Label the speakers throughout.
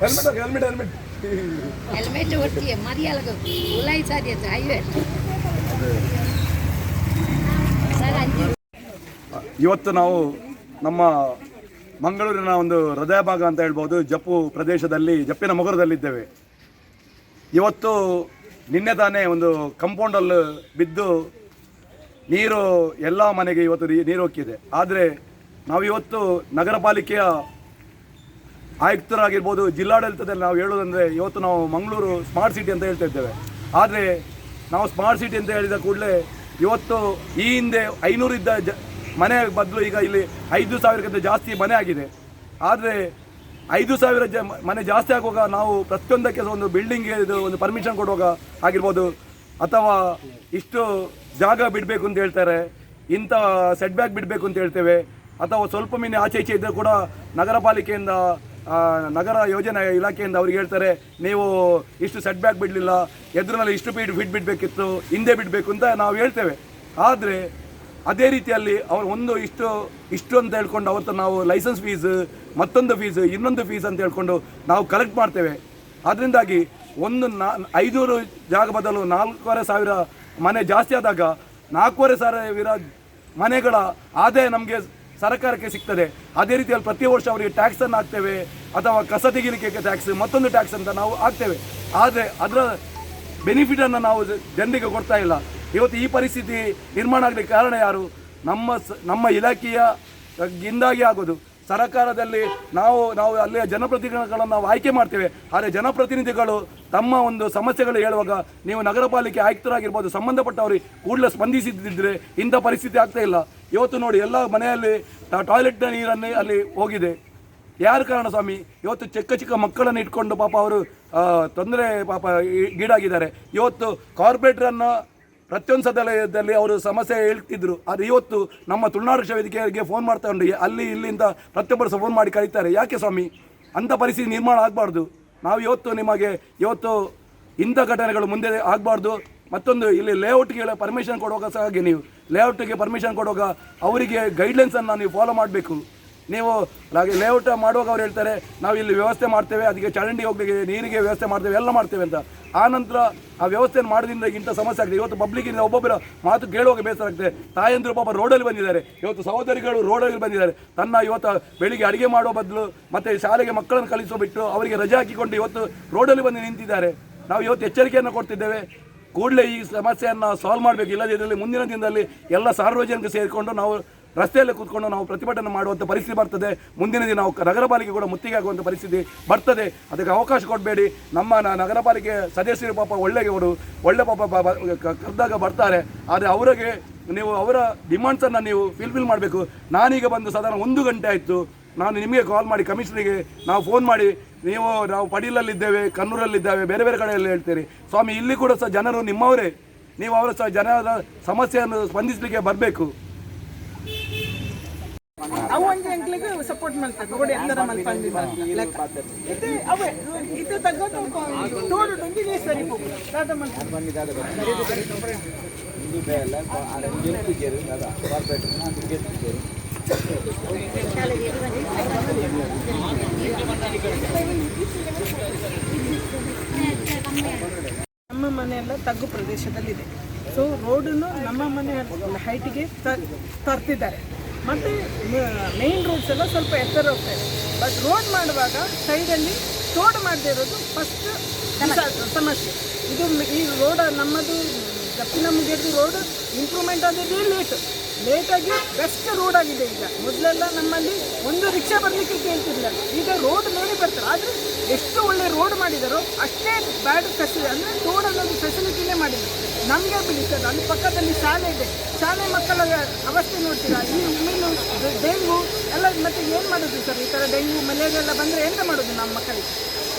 Speaker 1: Helmet helmet helmet
Speaker 2: helmet ಒಟ್ಟಿಗೆ ಮರಿಯಾಲದು ಉಲಾಯಿ ಸಾಧ್ಯತೆ
Speaker 3: ಇವತ್ತು ನಾವು ನಮ್ಮ ಮಂಗಳೂರಿನ ಒಂದು ಹೃದಯ ಭಾಗ ಅಂತ ಹೇಳ್ಬೋದು ಜಪ್ಪು ಪ್ರದೇಶದಲ್ಲಿ ಜಪ್ಪಿನ ಮೊಗರದಲ್ಲಿದ್ದೇವೆ. ಇವತ್ತು ನಿನ್ನೆ ತಾನೇ ಒಂದು ಕಂಪೌಂಡಲ್ಲಿ ಬಿದ್ದು ನೀರು ಎಲ್ಲ ಮನೆಗೆ ಇವತ್ತು ನೀರು ಹೋಗ್ತಿದೆ ಆದರೆ ನಾವು ಇವತ್ತು ನಗರ ಪಾಲಿಕೆಯ ಆಯುಕ್ತರಾಗಿರ್ಬೋದು, ಜಿಲ್ಲಾಡಳಿತದಲ್ಲಿ ನಾವು ಹೇಳೋದಂದರೆ ಇವತ್ತು ನಾವು ಮಂಗಳೂರು ಸ್ಮಾರ್ಟ್ ಸಿಟಿ ಅಂತ ಹೇಳ್ತಾ ಇದ್ದೇವೆ. ಆದರೆ ನಾವು ಸ್ಮಾರ್ಟ್ ಸಿಟಿ ಅಂತ ಹೇಳಿದ ಕೂಡಲೇ ಇವತ್ತು ಈ ಹಿಂದೆ ಐನೂರಿದ್ದ ಜ ಮನೆ ಬದಲು ಈಗ ಇಲ್ಲಿ ಐದು ಸಾವಿರಕ್ಕಿಂತ ಜಾಸ್ತಿ ಮನೆ ಆಗಿದೆ. ಆದರೆ ಐದು ಸಾವಿರ ಜ ಮನೆ ಜಾಸ್ತಿ ಆಗುವಾಗ ನಾವು ಪ್ರತಿಯೊಂದಕ್ಕೆ ಒಂದು ಬಿಲ್ಡಿಂಗ್ಗೆ ಇದು ಒಂದು ಪರ್ಮಿಷನ್ ಕೊಡುವಾಗ ಆಗಿರ್ಬೋದು ಅಥವಾ ಇಷ್ಟು ಜಾಗ ಬಿಡಬೇಕು ಅಂತ ಹೇಳ್ತಾರೆ, ಇಂಥ ಸೆಟ್ ಬ್ಯಾಕ್ ಬಿಡಬೇಕು ಅಂತ ಹೇಳ್ತೇವೆ, ಅಥವಾ ಸ್ವಲ್ಪ ಮೀನು ಆಚೆ ಈಚೆ ಇದ್ದರೂ ಕೂಡ ನಗರ ಪಾಲಿಕೆಯಿಂದ ನಗರ ಯೋಜನೆ ಇಲಾಖೆಯಿಂದ ಅವ್ರಿಗೆ ಹೇಳ್ತಾರೆ, ನೀವು ಇಷ್ಟು ಸೆಟ್ ಬ್ಯಾಕ್ ಬಿಡಲಿಲ್ಲ, ಎದುರಿನಲ್ಲಿ ಇಷ್ಟು ಫೀಟ್ ಫಿಟ್ ಬಿಡಬೇಕಿತ್ತು, ಹಿಂದೆ ಬಿಡಬೇಕು ಅಂತ ನಾವು ಹೇಳ್ತೇವೆ. ಆದರೆ ಅದೇ ರೀತಿಯಲ್ಲಿ ಅವ್ರು ಒಂದು ಇಷ್ಟು ಇಷ್ಟು ಅಂತ ಹೇಳ್ಕೊಂಡು ಅವತ್ತು ನಾವು ಲೈಸೆನ್ಸ್ ಫೀಸ್ ಮತ್ತೊಂದು ಫೀಸ್ ಇನ್ನೊಂದು ಫೀಸ್ ಅಂತ ಹೇಳ್ಕೊಂಡು ನಾವು ಕಲೆಕ್ಟ್ ಮಾಡ್ತೇವೆ. ಅದರಿಂದಾಗಿ ಒಂದು ನಾ ಐನೂರು ಜಾಗ ಬದಲು ನಾಲ್ಕೂವರೆ ಸಾವಿರ ಮನೆ ಜಾಸ್ತಿ ಆದಾಗ ನಾಲ್ಕೂವರೆ ಸಾವಿರ ಮನೆಗಳ ಆದಾಯ ನಮಗೆ ಸರ್ಕಾರಕ್ಕೆ ಸಿಗ್ತದೆ. ಅದೇ ರೀತಿಯಲ್ಲಿ ಪ್ರತಿ ವರ್ಷ ಅವರಿಗೆ ಟ್ಯಾಕ್ಸನ್ನು ಹಾಕ್ತೇವೆ ಅಥವಾ ಕಸ ತೆಗಿಲಿಕ್ಕೆ ಟ್ಯಾಕ್ಸ್ ಮತ್ತೊಂದು ಟ್ಯಾಕ್ಸ್ ಅಂತ ನಾವು ಹಾಕ್ತೇವೆ. ಆದರೆ ಅದರ ಬೆನಿಫಿಟನ್ನು ನಾವು ಜನರಿಗೆ ಕೊಡ್ತಾ ಇಲ್ಲ. ಇವತ್ತು ಈ ಪರಿಸ್ಥಿತಿ ನಿರ್ಮಾಣ ಆಗಲಿಕ್ಕೆ ಕಾರಣ ಯಾರು? ನಮ್ಮ ನಮ್ಮ ಇಲಾಖೆಯ ಇಂದಾಗಿ ಆಗೋದು. ಸರ್ಕಾರದಲ್ಲಿ ನಾವು ನಾವು ಅಲ್ಲಿಯ ಜನಪ್ರತಿನಿಧಿಗಳನ್ನು ನಾವು ಆಯ್ಕೆ ಮಾಡ್ತೇವೆ. ಆದರೆ ಜನಪ್ರತಿನಿಧಿಗಳು ತಮ್ಮ ಒಂದು ಸಮಸ್ಯೆಗಳು ಹೇಳುವಾಗ ನೀವು ನಗರ ಪಾಲಿಕೆ ಆಯುಕ್ತರಾಗಿರ್ಬೋದು, ಸಂಬಂಧಪಟ್ಟವರಿಗೆ ಕೂಡಲೇ ಸ್ಪಂದಿಸಿದ್ದಿದ್ರೆ ಇಂಥ ಪರಿಸ್ಥಿತಿ ಆಗ್ತಾ ಇಲ್ಲ. ಇವತ್ತು ನೋಡಿ ಎಲ್ಲ ಮನೆಯಲ್ಲಿ ಟಾಯ್ಲೆಟ್ನ ನೀರನ್ನೇ ಅಲ್ಲಿ ಹೋಗಿದೆ. ಯಾರು ಕಾರಣ ಸ್ವಾಮಿ? ಇವತ್ತು ಚಿಕ್ಕ ಚಿಕ್ಕ ಮಕ್ಕಳನ್ನು ಇಟ್ಕೊಂಡು ಪಾಪ ಅವರು ತೊಂದರೆ ಪಾಪ ಗೀಡಾಗಿದ್ದಾರೆ ಇವತ್ತು ಕಾರ್ಪೊರೇಟರನ್ನು ಪ್ರತಿಯೊಂದು ಸದಲಯದಲ್ಲಿ ಅವರು ಸಮಸ್ಯೆ ಹೇಳ್ತಿದ್ರು. ಆದರೆ ಇವತ್ತು ನಮ್ಮ ತುಳುನಾಡು ಕೃಷಿ ವೇದಿಕೆಗೆ ಫೋನ್ ಮಾಡ್ತಾ ಉಂಡು. ಅಲ್ಲಿ ಇಲ್ಲಿಂದ ಪ್ರತಿಯೊಬ್ಬರು ಸಹ ಫೋನ್ ಮಾಡಿ ಕರೀತಾರೆ. ಯಾಕೆ ಸ್ವಾಮಿ? ಅಂಥ ಪರಿಸ್ಥಿತಿ ನಿರ್ಮಾಣ ಆಗಬಾರ್ದು. ನಾವು ಇವತ್ತು ನಿಮಗೆ ಇವತ್ತು ಇಂಥ ಘಟನೆಗಳು ಮುಂದೆ ಆಗಬಾರ್ದು. ಮತ್ತೊಂದು ಇಲ್ಲಿ ಲೇಔಟ್ಗೆ ಪರ್ಮಿಷನ್ ಕೊಡುವಾಗ ಸಹ ಹಾಗೆ ನೀವು. ಲೇಔಟ್ಗೆ ಪರ್ಮಿಷನ್ ಕೊಡುವಾಗ ಅವರಿಗೆ ಗೈಡ್ಲೈನ್ಸನ್ನು ನೀವು ಫಾಲೋ ಮಾಡಬೇಕು. ನೀವು ಲೇಔಟ್ ಮಾಡುವಾಗ ಅವ್ರು ಹೇಳ್ತಾರೆ, ನಾವು ಇಲ್ಲಿ ವ್ಯವಸ್ಥೆ ಮಾಡ್ತೇವೆ, ಅದಕ್ಕೆ ಚರಂಡಿ ಹೋಗ್ಲಿಕ್ಕೆ, ನೀರಿಗೆ ವ್ಯವಸ್ಥೆ ಮಾಡ್ತೇವೆ, ಎಲ್ಲ ಮಾಡ್ತೇವೆ ಅಂತ. ಆ ನಂತರ ಆ ವ್ಯವಸ್ಥೆಯನ್ನು ಮಾಡೋದ್ರಿಂದ ಇಂಥ ಸಮಸ್ಯೆ ಆಗ್ತದೆ. ಇವತ್ತು ಪಬ್ಲಿಕ್ಕಿಂದ ಒಬ್ಬೊಬ್ಬರ ಮಾತು ಕೇಳುವಾಗ ಬೇಸರ ಆಗ್ತದೆ. ತಾಯಂದಿರು ಪಾಪ ರೋಡಲ್ಲಿ ಬಂದಿದ್ದಾರೆ. ಇವತ್ತು ಸಹೋದರಿಗಳು ರೋಡಲ್ಲಿ ಬಂದಿದ್ದಾರೆ. ತನ್ನ ಇವತ್ತು ಬೆಳಿಗ್ಗೆ ಅಡುಗೆ ಮಾಡುವ ಬದಲು ಮತ್ತು ಶಾಲೆಗೆ ಮಕ್ಕಳನ್ನು ಕಳಿಸೋ ಬಿಟ್ಟು ಅವರಿಗೆ ರಜೆ ಹಾಕಿಕೊಂಡು ಇವತ್ತು ರೋಡಲ್ಲಿ ಬಂದು ನಿಂತಿದ್ದಾರೆ. ನಾವು ಇವತ್ತು ಎಚ್ಚರಿಕೆಯನ್ನು ಕೊಡ್ತಿದ್ದೇವೆ. ಕೂಡಲೇ ಈ ಸಮಸ್ಯೆಯನ್ನು ಸಾಲ್ವ್ ಮಾಡಬೇಕು. ಇಲ್ಲದಿದ್ದಲ್ಲಿ ಮುಂದಿನ ದಿನದಲ್ಲಿ ಎಲ್ಲ ಸಾರ್ವಜನಿಕ ಸೇರಿಕೊಂಡು ನಾವು ರಸ್ತೆಯಲ್ಲಿ ಕೂತ್ಕೊಂಡು ನಾವು ಪ್ರತಿಭಟನೆ ಮಾಡುವಂಥ ಪರಿಸ್ಥಿತಿ ಬರ್ತದೆ. ಮುಂದಿನ ದಿನ ನಾವು ನಗರ ಪಾಲಿಕೆ ಕೂಡ ಮುತ್ತಿಗೆ ಆಗುವಂಥ ಪರಿಸ್ಥಿತಿ ಬರ್ತದೆ. ಅದಕ್ಕೆ ಅವಕಾಶ ಕೊಡಬೇಡಿ. ನಮ್ಮ ನಗರ ಪಾಲಿಕೆ ಸದಸ್ಯರು ಪಾಪ ಒಳ್ಳೆಯವರು, ಒಳ್ಳೆ ಪಾಪ ಕರೆದಾಗ ಬರ್ತಾರೆ. ಆದರೆ ಅವರಿಗೆ ನೀವು ಅವರ ಡಿಮಾಂಡ್ಸನ್ನು ನೀವು ಫಿಲ್ಫಿಲ್ ಮಾಡಬೇಕು. ನಾನೀಗ ಬಂದು ಸಾಧಾರಣ ಒಂದು ಗಂಟೆ ಆಯಿತು. ನಾನು ನಿಮಗೆ ಕಾಲ್ ಮಾಡಿ ಕಮಿಷನರಿಗೆ ನಾವು ಫೋನ್ ಮಾಡಿ, ನೀವು ನಾವು ಪಡೀಲಲ್ಲಿದ್ದೇವೆ, ಕಣ್ಣೂರಲ್ಲಿದ್ದೇವೆ, ಬೇರೆ ಬೇರೆ ಕಡೆಯಲ್ಲಿ ಹೇಳ್ತೀರಿ. ಸ್ವಾಮಿ, ಇಲ್ಲಿ ಕೂಡ ಸಹ ಜನರು ನಿಮ್ಮವರೇ. ನೀವು ಅವರ ಸಹ ಜನರ ಸಮಸ್ಯೆಯನ್ನು ಸ್ಪಂದಿಸಲಿಕ್ಕೆ ಬರಬೇಕು.
Speaker 4: ಅವು ಒಂದು ಅಂಕ್ಲಿಗೆ ಸಪೋರ್ಟ್ ಮಾಡ್ತಾರೆ. ನೋಡಿ ಎಲ್ಲರ ಮಲ್ಪಂದಿ ಇದು ಅವೇ, ಇದು ಸರಿ ನಮ್ಮ ಮನೆಯೆಲ್ಲ ತಗ್ಗು ಪ್ರದೇಶದಲ್ಲಿದೆ. ಸೊ ರೋಡನ್ನು ನಮ್ಮ ಮನೆ ಹೈಟಿಗೆ ತರ್ತಿದ್ದಾರೆ. ಮತ್ತು ಮೇನ್ ರೋಡ್ಸ್ ಎಲ್ಲ ಸ್ವಲ್ಪ ಎತ್ತರ ಹೋಗ್ತಾ ಇದೆ. ಬಟ್ ರೋಡ್ ಮಾಡುವಾಗ ಸೈಡಲ್ಲಿ ತೋಡು ಮಾಡದೇ ಇರೋದು ಫಸ್ಟ್ ಸಮಸ್ಯೆ. ಇದು ಈ ರೋಡ್ ನಮ್ಮದು ದಕ್ಷಿಣ ಮುಗಿಯೋದು ರೋಡ್ ಇಂಪ್ರೂವ್ಮೆಂಟ್ ಆದದ್ದು ಲೇಟ್ ಲೇಟಾಗಿ ಬೆಸ್ಟ್ ರೋಡ್ ಆಗಿದೆ ಈಗ. ಮೊದಲೆಲ್ಲ ನಮ್ಮಲ್ಲಿ ಒಂದು ರಿಕ್ಷಾ ಬರಲಿಕ್ಕೆ ಕೇಳ್ತಿರ್ಲಿಲ್ಲ. ಈಗ ರೋಡ್ ನೋಡಿ ಬರ್ತಾರೆ. ಆದರೆ ಎಷ್ಟು ಒಳ್ಳೆ ರೋಡ್ ಮಾಡಿದಾರೋ ಅಷ್ಟೇ ಬ್ಯಾಡ್ ಫೆಸಿಲಿಟಿ ಅಂದರೆ ರೋಡ್ ಅನ್ನೋದು ಫೆಸಿಲಿಟಿನೇ ಮಾಡಿಲ್ಲ. ನಮಗೆ ಬಿಡಿ ಸರ್ ಅಲ್ಲಿ ಪಕ್ಕದಲ್ಲಿ ಶಾಲೆ ಇದೆ. ಶಾಲೆ ಮಕ್ಕಳ ಅವಸ್ಥೆ ನೋಡ್ತೀರಾ? ಈ ಮೀನು ಡೆಂಗು, ಎಲ್ಲ ಮತ್ತೆ ಏನು ಮಾಡೋದು ಸರ್? ಈ ಥರ ಡೆಂಗು, ಮಲೇರಿಯಾ ಎಲ್ಲ ಬಂದರೆ ಎಂತ ಮಾಡೋದು ನಮ್ಮ ಮಕ್ಕಳಿಗೆ?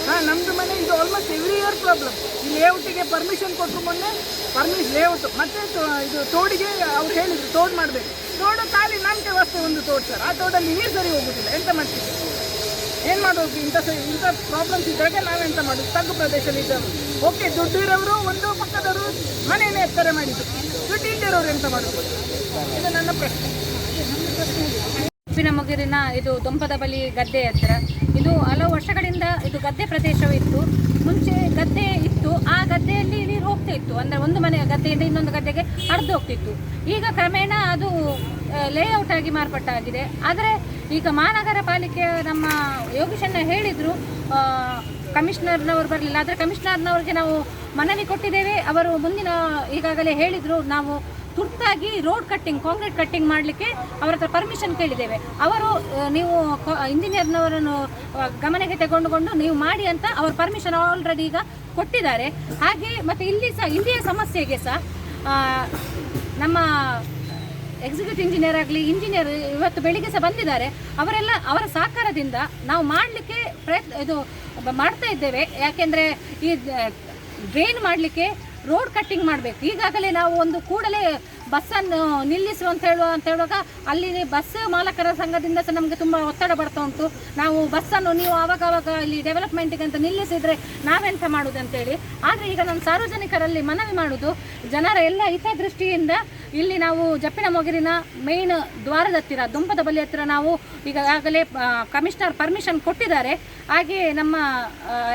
Speaker 4: ಹಾಂ ನಮ್ಮದು ಮನೆ ಇದು ಆಲ್ಮೋಸ್ಟ್ ಎವ್ರಿ ಇಯರ್ ಪ್ರಾಬ್ಲಮ್ ಈ ಲೇಔಟಿಗೆ ಪರ್ಮಿಷನ್ ಕೊಟ್ಟರು ಮೊನ್ನೆ ಪರ್ಮಿಷನ್ ಲೇಔಟ್ ಮತ್ತೆ ಇದು ತೋಡಿಗೆ ಅವ್ರು ಹೇಳಿದ್ರು, ತೋಡ್ ಮಾಡಬೇಕು. ತೋಡು ಖಾಲಿ ನಮಗೆ ವಸ್ತು ಒಂದು ತೋಡ್ ಸರ್ ಆ ತೋಡಲ್ಲಿ ನೀರು ಸರಿ ಹೋಗುದಿಲ್ಲ. ಎಂತ ಮಾಡ್ತೀವಿ ಏನು ಮಾಡೋದು? ಇಂಥ ಇಂಥ ಪ್ರಾಬ್ಲಮ್ಸ್ ಇದ್ದಾಗ ನಾವೆಂತ ಮಾಡೋದು? ತಗ್ಗು ಪ್ರದೇಶದಲ್ಲಿ ಇದ್ದವರು. ಓಕೆ ದುಡ್ಡು ಇರೋರು ಒಂದು ಪಕ್ಕದವರು ಮನೆಯನ್ನೇ ಎತ್ತರ ಮಾಡಿದ್ದು ದುಡ್ಡು ಇಲ್ದಿರೋರು ಎಂತ ಮಾಡೋದು? ಇದು ನನ್ನ ಪ್ರಶ್ನೆ.
Speaker 5: ಉಪ್ಪಿನ ಮೊಗರಿನ ಇದು ದೊಂಪದ ಬಳಿ ಗದ್ದೆ ಹತ್ರ. ಇದು ಹಲವು ವರ್ಷಗಳಿಂದ ಇದು ಗದ್ದೆ ಪ್ರದೇಶವಿತ್ತು. ಮುಂಚೆ ಗದ್ದೆ ಇತ್ತು. ಆ ಗದ್ದೆಯಲ್ಲಿ ನೀರು ಹೋಗ್ತಾ ಇತ್ತು. ಅಂದರೆ ಒಂದು ಮನೆ ಗದ್ದೆಯಿಂದ ಇನ್ನೊಂದು ಗದ್ದೆಗೆ ಹರಿದು ಹೋಗ್ತಿತ್ತು. ಈಗ ಕ್ರಮೇಣ ಅದು ಲೇಔಟ್ ಆಗಿ ಮಾರ್ಪಟ್ಟಾಗಿದೆ ಆದರೆ ಈಗ ಮಹಾನಗರ ಪಾಲಿಕೆ ನಮ್ಮ ಯೋಗೀಶಣ್ಣ ಹೇಳಿದರು ಕಮಿಷನರ್ನವರು ಬರಲಿಲ್ಲ. ಆದರೆ ಕಮಿಷನರ್ನವ್ರಿಗೆ ನಾವು ಮನವಿ ಕೊಟ್ಟಿದ್ದೇವೆ. ಅವರು ಮುಂದಿನ ಈಗಾಗಲೇ ಹೇಳಿದರು, ನಾವು ತುರ್ತಾಗಿ ರೋಡ್ ಕಟ್ಟಿಂಗ್ ಕಾಂಕ್ರೀಟ್ ಕಟ್ಟಿಂಗ್ ಮಾಡಲಿಕ್ಕೆ ಅವರ ಹತ್ರ ಪರ್ಮಿಷನ್ ಕೇಳಿದ್ದೇವೆ. ಅವರು ನೀವು ಇಂಜಿನಿಯರ್ನವರನ್ನು ಗಮನಕ್ಕೆ ತಗೊಂಡುಕೊಂಡು ನೀವು ಮಾಡಿ ಅಂತ ಅವರು ಪರ್ಮಿಷನ್ ಆಲ್ರೆಡಿ ಈಗ ಕೊಟ್ಟಿದ್ದಾರೆ. ಹಾಗೆ ಮತ್ತು ಇಲ್ಲಿ ಸಹ ಇಲ್ಲಿಯ ಸಮಸ್ಯೆಗೆ ಸಹ ನಮ್ಮ ಎಕ್ಸಿಕ್ಯೂಟಿವ್ ಇಂಜಿನಿಯರ್ ಆಗಲಿ ಇಂಜಿನಿಯರ್ ಇವತ್ತು ಬೆಳಿಗ್ಗೆ ಸಹ ಬಂದಿದ್ದಾರೆ. ಅವರೆಲ್ಲ ಅವರ ಸಹಕಾರದಿಂದ ನಾವು ಮಾಡಲಿಕ್ಕೆ ಪ್ರಯತ್ನ, ಇದು ಮಾಡ್ತಾ ಇದ್ದೇವೆ. ಯಾಕೆಂದರೆ ಈ ಡ್ರೈನ್ ಮಾಡಲಿಕ್ಕೆ ರೋಡ್ ಕಟ್ಟಿಂಗ್ ಮಾಡಬೇಕು. ಈಗಾಗಲೇ ನಾವು ಒಂದು ಕೂಡಲೇ ಬಸ್ಸನ್ನು ನಿಲ್ಲಿಸು ಅಂತ ಹೇಳುವ ಅಂತ ಹೇಳುವಾಗ ಅಲ್ಲಿ ಬಸ್ ಮಾಲಕರ ಸಂಘದಿಂದ ಸಹ ನಮಗೆ ತುಂಬ ಒತ್ತಡ ಬರ್ತಾ ಉಂಟು. ನಾವು ಬಸ್ಸನ್ನು ನೀವು ಆವಾಗ ಆವಾಗ ಇಲ್ಲಿ ಡೆವಲಪ್ಮೆಂಟಿಗೆ ಅಂತ ನಿಲ್ಲಿಸಿದರೆ ನಾವೆಂತ ಮಾಡೋದು ಅಂತೇಳಿ ಆದರೆ ಈಗ ನಾನು ಸಾರ್ವಜನಿಕರಲ್ಲಿ ಮನವಿ ಮಾಡೋದು, ಜನರ ಎಲ್ಲ ಹಿತದೃಷ್ಟಿಯಿಂದ ಇಲ್ಲಿ ನಾವು ಜಪ್ಪಿನ ಮೊಗಿರಿನ ಮೇನ್ ದ್ವಾರದ ಹತ್ತಿರ, ದುಂಪದ ಬಲಿ ಹತ್ತಿರ ನಾವು ಈಗಾಗಲೇ ಕಮಿಷನರ್ ಪರ್ಮಿಷನ್ ಕೊಟ್ಟಿದ್ದಾರೆ. ಹಾಗೆ ನಮ್ಮ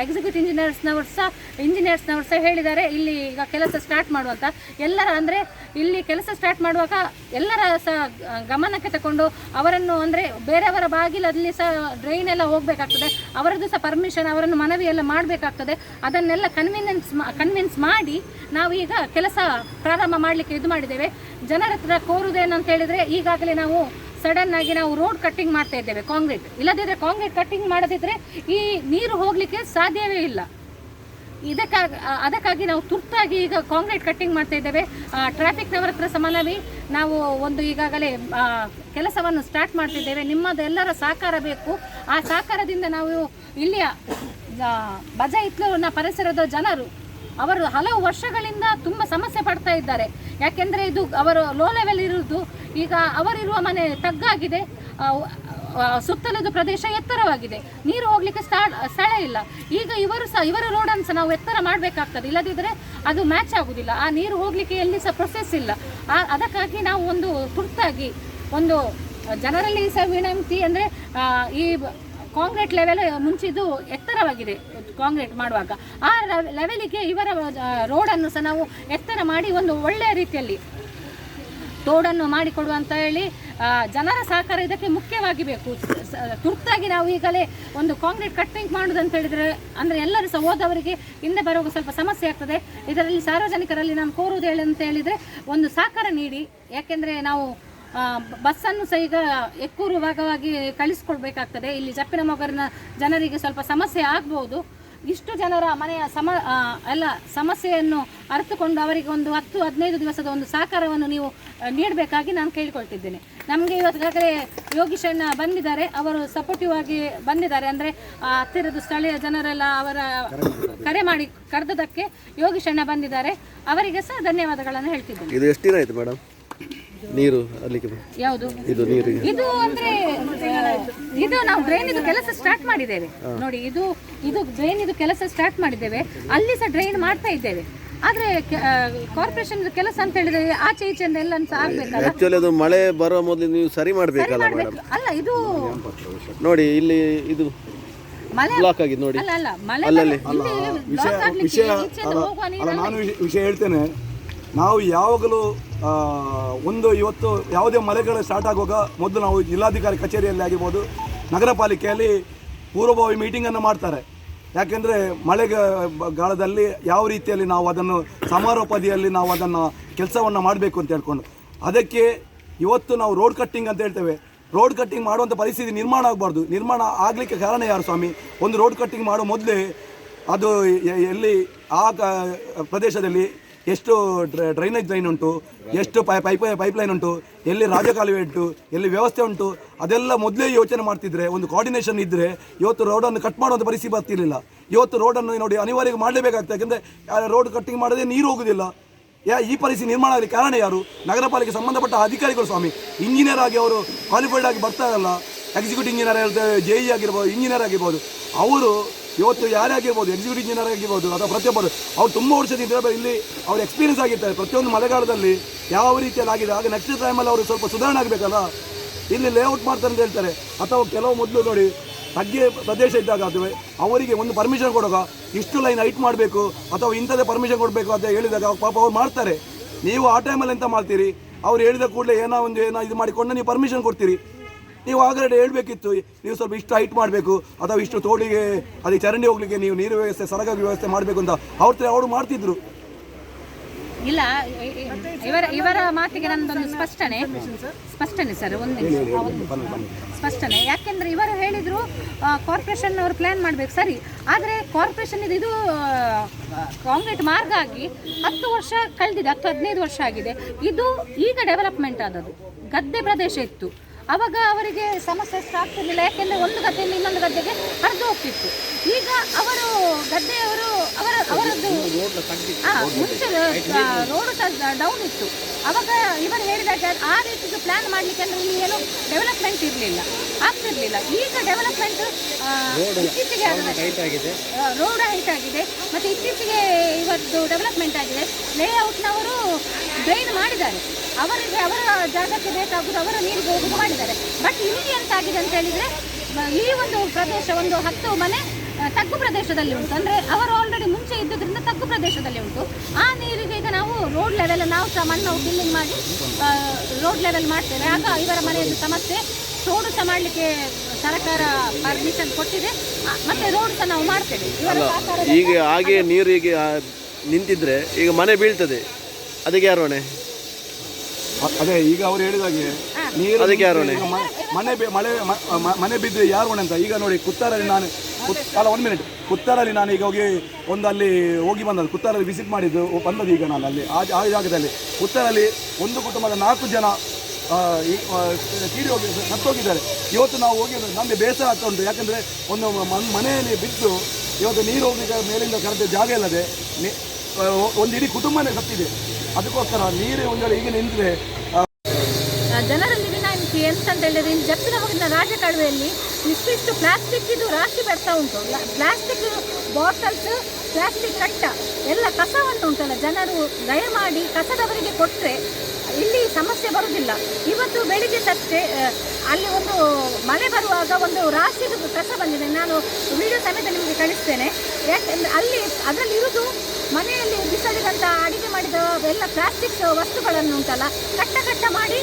Speaker 5: ಎಕ್ಸಿಕ್ಯೂಟಿವ್ ಇಂಜಿನಿಯರ್ಸ್ನವರು ಸಹ ಇಂಜಿನಿಯರ್ಸ್ನವರು ಸಹ ಹೇಳಿದ್ದಾರೆ, ಇಲ್ಲಿ ಈಗ ಕೆಲಸ ಸ್ಟಾರ್ಟ್ ಮಾಡುವಂಥ ಎಲ್ಲರ ಅಂದರೆ ಇಲ್ಲಿ ಕೆಲಸ ಸ್ಟಾರ್ಟ್ ಮಾಡುವಾಗ ಎಲ್ಲರ ಸಹ ಗಮನಕ್ಕೆ ತಗೊಂಡು ಅವರನ್ನು ಅಂದರೆ ಬೇರೆಯವರ ಬಾಗಿಲಲ್ಲಿ ಸಹ ಡ್ರೈನ್ ಎಲ್ಲ ಹೋಗಬೇಕಾಗ್ತದೆ. ಅವರದ್ದು ಸಹ ಪರ್ಮಿಷನ್ ಅವರನ್ನು ಮನವಿ ಎಲ್ಲ ಮಾಡಬೇಕಾಗ್ತದೆ. ಅದನ್ನೆಲ್ಲ ಕನ್ವಿನೆನ್ಸ್ ಕನ್ವಿನ್ಸ್ ಮಾಡಿ ನಾವು ಈಗ ಕೆಲಸ ಪ್ರಾರಂಭ ಮಾಡಲಿಕ್ಕೆ ಇದು ಮಾಡಿದ್ದೇವೆ. ಜನರ ಹತ್ರ ಅಂತ ಹೇಳಿದರೆ ಈಗಾಗಲೇ ನಾವು ಸಡನ್ ಆಗಿ ನಾವು ರೋಡ್ ಕಟ್ಟಿಂಗ್ ಮಾಡ್ತಾ ಇದ್ದೇವೆ ಕಾಂಕ್ರೀಟ್ ಇಲ್ಲದಿದ್ದರೆ ಕಾಂಕ್ರೀಟ್ ಕಟ್ಟಿಂಗ್ ಮಾಡದಿದ್ದರೆ ಈ ನೀರು ಹೋಗಲಿಕ್ಕೆ ಸಾಧ್ಯವೇ ಇಲ್ಲ. ಇದಕ್ಕಾಗಿ ಅದಕ್ಕಾಗಿ ನಾವು ತುರ್ತಾಗಿ ಈಗ ಕಾಂಕ್ರೀಟ್ ಕಟ್ಟಿಂಗ್ ಮಾಡ್ತಾ ಇದ್ದೇವೆ. ಟ್ರಾಫಿಕ್ನವರ ಹತ್ರ ಸಹ ನಾವು ಒಂದು ಈಗಾಗಲೇ ಕೆಲಸವನ್ನು ಸ್ಟಾರ್ಟ್ ಮಾಡ್ತಿದ್ದೇವೆ ನಿಮ್ಮದೆಲ್ಲರ ಸಹಕಾರ ಬೇಕು. ಆ ಸಹಕಾರದಿಂದ ನಾವು ಇಲ್ಲಿಯ ಬಜಾ ಇತ್ಲೂರಿನ ಪರಿಸರದ ಜನರು, ಅವರು ಹಲವು ವರ್ಷಗಳಿಂದ ತುಂಬ ಸಮಸ್ಯೆ ಪಡ್ತಾ ಇದ್ದಾರೆ. ಯಾಕೆಂದರೆ ಇದು ಅವರು ಲೋ ಲೆವೆಲ್ ಇರುವುದು, ಈಗ ಅವರಿರುವ ಮನೆ ತಗ್ಗಾಗಿದೆ. ಸುತ್ತಲದ ಪ್ರದೇಶ ಎತ್ತರವಾಗಿದೆ. ನೀರು ಹೋಗ್ಲಿಕ್ಕೆ ಸ್ಥಳ ಇಲ್ಲ. ಈಗ ಇವರು ಸಹ, ಇವರ ರೋಡನ್ನು ಸಹ ನಾವು ಎತ್ತರ ಮಾಡಬೇಕಾಗ್ತದೆ. ಇಲ್ಲದಿದ್ದರೆ ಅದು ಮ್ಯಾಚ್ ಆಗುವುದಿಲ್ಲ ಆ ನೀರು ಹೋಗ್ಲಿಕ್ಕೆ ಎಲ್ಲಿ ಸಹ ಪ್ರೊಸೆಸ್ ಇಲ್ಲ. ಅದಕ್ಕಾಗಿ ನಾವು ಒಂದು ತುರ್ತಾಗಿ ಒಂದು ಜನರಲ್ಲಿ ಸಹ ವಿನಂತಿ ಅಂದರೆ ಈ ಕಾಂಕ್ರೀಟ್ ಲೆವೆಲ್ ಮುಂಚಿದ್ದು ಎತ್ತರವಾಗಿದೆ, ಕಾಂಕ್ರೀಟ್ ಮಾಡುವಾಗ. ಆ ಲೆವೆಲಿಗೆ ಇವರ ರೋಡನ್ನು ಸಹ ನಾವು ಎತ್ತರ ಮಾಡಿ ಒಂದು ಒಳ್ಳೆಯ ರೀತಿಯಲ್ಲಿ ತೋಡನ್ನು ಮಾಡಿಕೊಡುವಂತ ಹೇಳಿ ಜನರ ಸಹಕಾರ ಇದಕ್ಕೆ ಮುಖ್ಯವಾಗಿ ಬೇಕು ತುರ್ತಾಗಿ ನಾವು ಈಗಲೇ ಒಂದು ಕಾಂಕ್ರೀಟ್ ಕಟ್ಟಿಂಗ್ ಮಾಡೋದು ಅಂತ ಹೇಳಿದರೆ, ಅಂದರೆ ಎಲ್ಲರೂ ಸಹ ಹೋದವರಿಗೆ ಹಿಂದೆ ಬರುವಾಗ ಸ್ವಲ್ಪ ಸಮಸ್ಯೆ ಆಗ್ತದೆ. ಇದರಲ್ಲಿ ಸಾರ್ವಜನಿಕರಲ್ಲಿ ನಾನು ಕೋರುವುದು ಹೇಳಿ ಅಂತ ಹೇಳಿದರೆ, ಒಂದು ಸಹಕಾರ ನೀಡಿ. ಯಾಕೆಂದರೆ ನಾವು ಬಸ್ಸನ್ನು ಸಹ ಈಗ ಎಕ್ಕೂರು ಭಾಗವಾಗಿ ಕಳಿಸ್ಕೊಡ್ಬೇಕಾಗ್ತದೆ ಇಲ್ಲಿ ಜಪ್ಪಿನ ಮೊಗರಿನ ಜನರಿಗೆ ಸ್ವಲ್ಪ ಸಮಸ್ಯೆ ಆಗ್ಬೋದು. ಇಷ್ಟು ಜನರ ಮನೆಯ ಸಮ ಎಲ್ಲ ಸಮಸ್ಯೆಯನ್ನು ಅರಿತುಕೊಂಡು ಅವರಿಗೆ ಒಂದು ಹತ್ತು ಹದಿನೈದು ದಿವಸದ ಒಂದು ಸಹಕಾರವನ್ನು ನೀವು ನೀಡಬೇಕಾಗಿ ನಾನು ಕೇಳಿಕೊಳ್ತಿದ್ದೇನೆ. ನಮಗೆ ಇವತ್ತಾಗಲೇ ಅಣ್ಣ ಬಂದಿದ್ದಾರೆ. ಅವರು ಸಪೋರ್ಟಿವ್ ಆಗಿ ಬಂದಿದ್ದಾರೆ. ಅಂದರೆ ಹತ್ತಿರದ ಸ್ಥಳೀಯ ಜನರೆಲ್ಲ ಅವರ ಕರೆ ಮಾಡಿ ಕರೆದದಕ್ಕೆ ಅಣ್ಣ ಬಂದಿದ್ದಾರೆ. ಅವರಿಗೆ ಸಹ ಧನ್ಯವಾದಗಳನ್ನು ಹೇಳ್ತಿದ್ದೇನೆ.
Speaker 6: ಇದು ಎಷ್ಟು ದಿನ ಆಯಿತು ಮೇಡಮ್? ನೀರು ಅಲ್ಲಿಗೆ
Speaker 5: ಯಾವುದು?
Speaker 6: ಇದು ನೀರು
Speaker 5: ಇದು ಅಂದ್ರೆ ಇದು ನಾವು ಡ್ರೈನ್ ಕೆಲಸ ಸ್ಟಾರ್ಟ್ ಮಾಡಿದ್ದೇವೆ. ನೋಡಿ ಇದು ಇದು ಡ್ರೈನ್ ಇದು ಕೆಲಸ ಸ್ಟಾರ್ಟ್ ಮಾಡಿದ್ದೇವೆ. ಅಲ್ಲಿ ಸಹ ಡ್ರೈನ್ ಮಾಡ್ತಾ ಇದ್ದೇವೆ. ಆದ್ರೆ ಕಾರ್ಪೊರೇಷನ್ ಕೆಲಸ ಅಂತ ಹೇಳಿದ್ರೆ ಆಚೆ ಈಚೆ ಎಲ್ಲ ಆಗ್ಬೇಕಲ್ಲ?
Speaker 6: ಆ್ಯಕ್ಚುಲಿ ಅದು ಮಳೆ ಬರುವ ಮೊದಲು ನೀವು ಸರಿ ಮಾಡಬೇಕಲ್ಲ ಮೇಡಮ್
Speaker 5: ಅಲ್ಲ ಇದು
Speaker 6: ನೋಡಿ ಇಲ್ಲಿ ಇದು
Speaker 5: ಮಳೆ
Speaker 6: ಬ್ಲಾಕ್ ಆಗಿದೆ ನೋಡಿ.
Speaker 5: ಅಲ್ಲ ಅಲ್ಲ ಮಳೆ
Speaker 6: ಅಲ್ಲಲ್ಲಿ.
Speaker 5: ಬರೋ- ಇಲ್ಲಿ block ಆಗ್ಲಿಕ್ಕೆ
Speaker 3: ವಿಷಯ ಅಲ್ಲ ನಾನು ವಿಷಯ- ವಿಷಯ ಹೇಳ್ತೇನೆ. ನಾವು ಯಾವಾಗಲೂ ಒಂದು ಇವತ್ತು ಯಾವುದೇ ಮಳೆಗಳು ಸ್ಟಾರ್ಟ್ ಆಗುವಾಗ ಮೊದಲು ನಾವು ಜಿಲ್ಲಾಧಿಕಾರಿ ಕಚೇರಿಯಲ್ಲಿ ಆಗಿರ್ಬೋದು ನಗರ ಪಾಲಿಕೆಯಲ್ಲಿ ಪೂರ್ವಭಾವಿ ಮೀಟಿಂಗನ್ನು ಮಾಡ್ತಾರೆ. ಯಾಕೆಂದರೆ ಮಳೆಗಾಲದಲ್ಲಿ ಯಾವ ರೀತಿಯಲ್ಲಿ ನಾವು ಅದನ್ನು ಸಮಾರೋಪಾದಿಯಲ್ಲಿ ನಾವು ಅದನ್ನು ಕೆಲಸವನ್ನು ಮಾಡಬೇಕು ಅಂತ ಹೇಳ್ಕೊಂಡು. ಅದಕ್ಕೆ ಇವತ್ತು ನಾವು ರೋಡ್ ಕಟ್ಟಿಂಗ್ ಅಂತ ಹೇಳ್ತೇವೆ. ರೋಡ್ ಕಟ್ಟಿಂಗ್ ಮಾಡುವಂಥ ಪರಿಸ್ಥಿತಿ ನಿರ್ಮಾಣ ಆಗಬಾರ್ದು. ನಿರ್ಮಾಣ ಆಗಲಿಕ್ಕೆ ಕಾರಣ ಯಾರು ಸ್ವಾಮಿ? ಒಂದು ರೋಡ್ ಕಟ್ಟಿಂಗ್ ಮಾಡೋ ಮೊದಲೇ ಅದು ಎಲ್ಲಿ ಆ ಪ್ರದೇಶದಲ್ಲಿ ಎಷ್ಟು ಡ್ರೈನೇಜ್ ಲೈನ್ ಉಂಟು, ಎಷ್ಟು ಪೈಪ್ ಪೈಪ್ ಲೈನ್ ಉಂಟು, ಎಲ್ಲಿ ರಾಜಕಾಲುವೆ ಉಂಟು, ಎಲ್ಲಿ ವ್ಯವಸ್ಥೆ ಉಂಟು, ಅದೆಲ್ಲ ಮೊದಲೇ ಯೋಚನೆ ಮಾಡ್ತಿದ್ರೆ, ಒಂದು ಕೋಆರ್ಡಿನೇಷನ್ ಇದ್ದರೆ ಇವತ್ತು ರೋಡನ್ನು ಕಟ್ ಮಾಡುವಂಥ ಪರಿಸ್ಥಿತಿ ಬರ್ತಿರಲಿಲ್ಲ. ಇವತ್ತು ರೋಡನ್ನು ನೋಡಿ ಅನಿವಾರ್ಯ ಮಾಡಲೇಬೇಕಾಗ್ತದೆ, ಯಾಕೆಂದರೆ ರೋಡ್ ಕಟ್ಟಿಂಗ್ ಮಾಡದೆ ನೀರು ಹೋಗೋದಿಲ್ಲ. ಯಾ, ಈ ಪರಿಸ್ಥಿತಿ ನಿರ್ಮಾಣ ಆಗಲಿ ಕಾರಣ ಯಾರು? ನಗರ ಪಾಲಿಕೆ ಸಂಬಂಧಪಟ್ಟ ಅಧಿಕಾರಿಗಳು ಸ್ವಾಮಿ. ಇಂಜಿನಿಯರ್ ಆಗಿ ಅವರು ಕ್ವಾಲಿಫೈಡ್ ಆಗಿ ಬರ್ತಾರಲ್ಲ ಎಕ್ಸಿಕ್ಯೂಟಿವ್ ಇಂಜಿನಿಯರ್ ಹೇಳ್ತೇವೆ ಜೆ ಇ ಆಗಿರ್ಬೋದು ಇಂಜಿನಿಯರ್ ಆಗಿರ್ಬೋದು. ಅವರು ಇವತ್ತು ಯಾರೇ ಆಗಿರ್ಬೋದು ಎಕ್ಸಿಕ್ಯೂಟಿವ್ ಇಂಜಿನಿಯರ್ ಆಗಿರ್ಬೋದು, ಅಥವಾ ಪ್ರತಿಯೊಬ್ಬರು, ಅವ್ರು ತುಂಬ ವರ್ಷದಿಂದ ಇಲ್ಲಿ ಅವ್ರು ಎಕ್ಸ್ಪೀರಿಯನ್ಸ್ ಆಗಿರ್ತಾರೆ. ಪ್ರತಿಯೊಂದು ಮಳೆಗಾಲದಲ್ಲಿ ಯಾವ ರೀತಿಯಲ್ಲಿ ಆಗಿದೆ ಆಗ ನೆಕ್ಸ್ಟ್ ಟೈಮಲ್ಲಿ ಅವರು ಸ್ವಲ್ಪ ಸುಧಾರಣೆ ಆಗಬೇಕಲ್ಲ? ಇಲ್ಲಿ ಲೇಔಟ್ ಮಾಡ್ತಾರೆ ಅಂತ ಹೇಳ್ತಾರೆ. ಅಥವಾ ಕೆಲವು ಮೊದಲು ನೋಡಿ ತಗ್ಗೆ ಪ್ರದೇಶ ಇದ್ದಾಗ ಅಥವಾ ಅವರಿಗೆ ಒಂದು ಪರ್ಮಿಷನ್ ಕೊಡುವಾಗ ಇಷ್ಟು ಲೈನ್ ಹೈಟ್ ಮಾಡಬೇಕು, ಅಥವಾ ಇಂಥದ್ದೇ ಪರ್ಮಿಷನ್ ಕೊಡಬೇಕು ಅಂತ ಹೇಳಿದಾಗ ಪಾಪ ಅವ್ರು ಮಾಡ್ತಾರೆ. ನೀವು ಆ ಟೈಮಲ್ಲಿ ಎಂತ ಮಾಡ್ತೀರಿ? ಅವ್ರು ಹೇಳಿದ ಕೂಡಲೇ ಏನೋ ಒಂದು, ಏನೋ ಇದು ಮಾಡಿಕೊಂಡು ನೀವು ಪರ್ಮಿಷನ್ ಕೊಡ್ತೀರಿ. ನೀವು ಆಗಲೇ ಹೇಳಬೇಕಿತ್ತು ನೀವು ಸ್ವಲ್ಪ ಇಷ್ಟು ಹೈಟ್ ಮಾಡಬೇಕು ಅಥವಾ ಇಷ್ಟು ತೋಡಿಗೆ ಅದಕ್ಕೆ ಚರಂಡಿ ಹೋಗ್ಲಿಕ್ಕೆ ನೀವು ನೀರು ವ್ಯವಸ್ಥೆ ಸರಗ ವ್ಯವಸ್ಥೆ ಮಾಡಬೇಕು ಅಂತ ಅವ್ರ ಅವರು ಮಾಡ್ತಿದ್ರು.
Speaker 5: ಇಲ್ಲ ಇವರ ಇವರ ಮಾತಿಗೆ ನಂದೊಂದು ಸ್ಪಷ್ಟನೆ ಸ್ಪಷ್ಟನೆ ಸರ್ ಒಂದು. ಸ್ಪಷ್ಟನೆ. ಯಾಕೆಂದ್ರೆ ಇವರು ಹೇಳಿದ್ರು ಕಾರ್ಪೊರೇಷನ್ ಅವರು ಪ್ಲಾನ್ ಮಾಡಬೇಕು ಸರಿ. ಆದರೆ ಕಾರ್ಪೊರೇಷನ್ ಇದು ಇದು ಕಾಂಕ್ರೀಟ್ ಮಾರ್ಗ ಆಗಿ ಹತ್ತು ವರ್ಷ ಕಳೆದಿದೆ ಹತ್ತು ಹದಿನೈದು ವರ್ಷ ಆಗಿದೆ. ಇದು ಈಗ ಡೆವಲಪ್ಮೆಂಟ್ ಆದದ್ದು. ಗದ್ದೆ ಪ್ರದೇಶ ಇತ್ತು. ಅವಾಗ ಅವರಿಗೆ ಸಮಸ್ಯೆ ಆಗ್ತಿರ್ಲಿಲ್ಲ. ಯಾಕೆಂದರೆ ಒಂದು ಗದ್ದೆಯಿಂದ ಇನ್ನೊಂದು ಗದ್ದೆಗೆ ಹರಿದು ಹೋಗ್ತಿತ್ತು. ಈಗ ಅವರು ಗದ್ದೆಯವರು ಅವರ ಅವರದ್ದು ಮುಂಚೆ ರೋಡ್ ಡೌನ್ ಇತ್ತು. ಅವಾಗ ಇವರು ಹೇಳಿದಾಗ ಆ ರೀತಿದು ಪ್ಲಾನ್ ಮಾಡಲಿಕ್ಕೆ ಅಂದರೆ ಇಲ್ಲಿ ಏನು ಡೆವಲಪ್ಮೆಂಟ್ ಇರಲಿಲ್ಲ ಆಗ್ತಿರ್ಲಿಲ್ಲ. ಈಗ ಡೆವಲಪ್ಮೆಂಟ್ ಇತ್ತೀಚೆಗೆ ರೋಡ್ ಹೈಟ್ ಆಗಿದೆ. ಮತ್ತೆ ಇತ್ತೀಚೆಗೆ ಇವತ್ತು ಡೆವಲಪ್ಮೆಂಟ್ ಆಗಿದೆ. ಲೇಔಟ್ನವರು ಡ್ರೈನ್ ಮಾಡಿದ್ದಾರೆ. ಅವರಿಗೆ ಅವರ ಜಾಗಕ್ಕೆ ಬೇಕಾಗುವುದು ಅವರ ನೀರು ಹೋಗುದು ಮಾಡಿದ್ದಾರೆ. ಬಟ್ ಇಲ್ಲಿ ಅಂತ ಆಗಿದೆ ಅಂತ ಹೇಳಿದರೆ ಈ ಒಂದು ಪ್ರದೇಶ ಒಂದು ಹತ್ತು ಮನೆ ತಗ್ಗು ಪ್ರದೇಶದಲ್ಲಿ ಉಂಟು. ಅಂದರೆ ಅವರು ಆಲ್ರೆಡಿ ಮುಂಚೆ ಇದ್ದುದರಿಂದ ತಗ್ಗು ಪ್ರದೇಶದಲ್ಲಿ ಉಂಟು. ಆ ನೀರಿಗೆ ಈಗ ನಾವು ರೋಡ್ ಲೆವೆಲ್ ನಾವು ಸಹ ಮಣ್ಣು ಬಿಲ್ಡಿಂಗ್ ಮಾಡಿ ರೋಡ್ ಲೆವೆಲ್ ಮಾಡ್ತೇವೆ. ಆಗ ಇವರ ಮನೆಯಲ್ಲಿ ಸಮಸ್ಯೆ. ರೋಡು ಸಹ ಮಾಡಲಿಕ್ಕೆ ಸರ್ಕಾರ ಪರ್ಮಿಷನ್ ಕೊಟ್ಟಿದೆ. ಮತ್ತೆ ರೋಡ್ ಸಹ ನಾವು ಮಾಡ್ತೇವೆ. ಇವರ
Speaker 6: ಈಗ ಹಾಗೆ ನೀರು ಈಗ ನಿಂತಿದ್ರೆ ಈಗ ಮನೆ ಬೀಳ್ತದೆ. ಅದಕ್ಕೆ ಯಾರು ಹೊಣೆ?
Speaker 3: ಅ- ಅದೇ ಈಗ ಅವ್ರು ಹೇಳಿದಾಗೆ ನೀರು
Speaker 6: ಅದಕ್ಕೆ ಯಾರು ಹೊಣೆ?
Speaker 3: ಈಗ ಮ- ಮನೆ ಬಿ- ಮಳೆ ಮ- ಮ- ಮನೆ ಬಿದ್ದರೆ ಯಾರು ಹೊಣೆ ಅಂತ? ಈಗ ನೋಡಿ ಕುತ್ತಾರಲ್ಲಿ ನಾನು ಕುತ್- ಅಲ್ಲ ಒಂದು ಮಿನಿಟ್ ಕುತ್ತಾರಲ್ಲಿ ನಾನು ಈಗ ಹೋಗಿ ಒಂದು ಅಲ್ಲಿ ಹೋಗಿ ಬಂದದ್ದು, ಕುತ್ತಾರಲ್ಲಿ ವಿಸಿಟ್ ಮಾಡಿದ್ದು ಬಂದದ್ದು ಈಗ ನಾನು ಅಲ್ಲಿ, ಆ ಆ ಜಾಗದಲ್ಲಿ. ಕುತ್ತಾರಲ್ಲಿ ಒಂದು ಕುಟುಂಬದ ನಾಲ್ಕು ಜನ ತೀರಿ ಹೋಗಿ, ಸತ್ತೋಗಿದ್ದಾರೆ. ಇವತ್ತು ನಾವು ಹೋಗಿ ನಮಗೆ ಬೇಸರ ಆಗ್ತಾ ಉಂಟು. ಯಾಕಂದರೆ ಒಂದು ಮನ್, ಮನೆಯಲ್ಲಿ ಬಿದ್ದು ಇವತ್ತು ನೀರು ಹೋಗಲಿಕ್ಕೆ ಮೇಲಿಂದ ಕರೆದ ಜಾಗ ಇಲ್ಲದೆ ಒಂದು ಇಡೀ ಕುಟುಂಬನೇ ಸತ್ತಿದೆ. ಅದಕ್ಕೋಸ್ಕರ ನೀರು ಒಂದು ಈಗ
Speaker 5: ನಿಂತಿದೆ ಜನರಲ್ಲಿ ಎಂತ ಅಂತ ಹೇಳಿದ್ರೆ ಇಲ್ಲಿ ಜಪ್ಪಿನ ಮಗಿನ ರಾಜಕಾಲುವೆಯಲ್ಲಿ ಇಷ್ಟಿಷ್ಟು ಪ್ಲಾಸ್ಟಿಕ್ ಇದು ರಾಶಿ ಬರ್ತಾ ಉಂಟು. ಪ್ಲಾಸ್ಟಿಕ್ ಬಾಟಲ್ಸ್ ಪ್ಲಾಸ್ಟಿಕ್ ಕಟ್ಟ, ಎಲ್ಲ ಕಸವನ್ನು ಉಂಟಲ್ಲ, ಜನರು ದಯಮಾಡಿ ಕಸದವರಿಗೆ ಕೊಟ್ಟರೆ ಇಲ್ಲಿ ಸಮಸ್ಯೆ ಬರುವುದಿಲ್ಲ. ಇವತ್ತು ಬೆಳಿಗ್ಗೆ ಸತ್ತೆ ಅಲ್ಲಿ ಒಂದು ಮಳೆ ಬರುವಾಗ ಒಂದು ರಾಶಿ ಕಸ ಬಂದಿದೆ. ನಾನು ವಿಡಿಯೋ ಸಮೇತ ನಿಮಗೆ ಕಳಿಸ್ತೇನೆ. ಯಾಕೆಂದ್ರೆ ಅಲ್ಲಿ, ಅದರಲ್ಲಿ ಇರುವುದು ಮನೆಯಲ್ಲಿ ಬಿಸಾಡಿದಂಥ ಅಡಿಗೆ ಮಾಡಿದ ಎಲ್ಲ ಪ್ಲಾಸ್ಟಿಕ್ ವಸ್ತುಗಳನ್ನು ಉಂಟಲ್ಲ, ಕಟ್ಟ ಕಟ್ಟ ಮಾಡಿ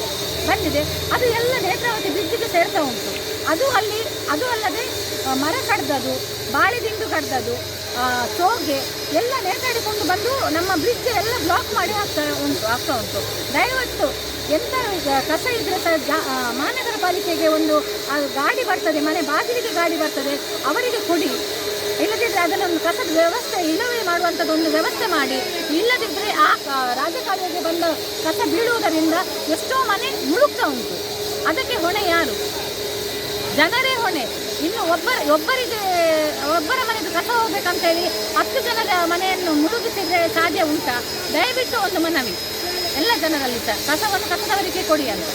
Speaker 5: ಬಂದಿದೆ. ಅದು ಎಲ್ಲ ನೇತ್ರಾವತಿ ಬಿದ್ದಿಗೆ ಸೇರ್ತಾ ಉಂಟು. ಅದು ಅಲ್ಲಿ, ಅದು ಅಲ್ಲದೆ ಮರ ಕಡ್ದದು ಬಾಳೆದಿಂಡು ಕಡ್ದದು ಚೋಗೆ ಎಲ್ಲ ನೇತಾಡಿಕೊಂಡು ಬಂದು ನಮ್ಮ ಬ್ರಿಡ್ಜ್ ಎಲ್ಲ ಬ್ಲಾಕ್ ಮಾಡಿ ಹಾಕ್ತಾ ಉಂಟು ಆಗ್ತಾ ಉಂಟು. ದಯವಿಟ್ಟು ಎಂಥ ಕಸ ಇದ್ರೆ ಸಹ ಜಾ ಮಹಾನಗರ ಪಾಲಿಕೆಗೆ ಒಂದು ಗಾಡಿ ಬರ್ತದೆ, ಮನೆ ಬಾಗಿಲಿಗೆ ಗಾಡಿ ಬರ್ತದೆ, ಅವರಿಗೆ ಕೊಡಿ. ಇಲ್ಲದಿದ್ದರೆ ಅದನ್ನೊಂದು ಕಸದ ವ್ಯವಸ್ಥೆ, ಇಲ್ಲವೇ ಮಾಡುವಂಥದ್ದು ಒಂದು ವ್ಯವಸ್ಥೆ ಮಾಡಿ. ಇಲ್ಲದಿದ್ದರೆ ಆ ರಾಜಕಾಲುವೆಗೆ ಬಂದ ಕಸ ಬೀಳುವುದರಿಂದ ಎಷ್ಟೋ ಮನೆ ಮುಳುಗ್ತಾ ಉಂಟು. ಅದಕ್ಕೆ ಹೊಣೆ ಯಾರು? ಜನರೇ ಹೊಣೆ. ಇನ್ನು ಒಬ್ಬರ ಒಬ್ಬರಿಗೆ ಒಬ್ಬರ ಮನೆದು ಕಸ ಹೋಗ್ಬೇಕಂತೇಳಿ ಹತ್ತು ಜನರ ಮನೆಯನ್ನು ಮುಳುಗಿಸಿದ್ರೆ ಸಾಧ್ಯ ಉಂಟಾ? ದಯವಿಟ್ಟು ಒಂದು ಮನವಿ. ಎಲ್ಲ ಜನರಲ್ಲಿ ಸಹ ಕಸವನ್ನು ಕಸದವರಿಗೆ ಕೊಡಿ ಅಂತ.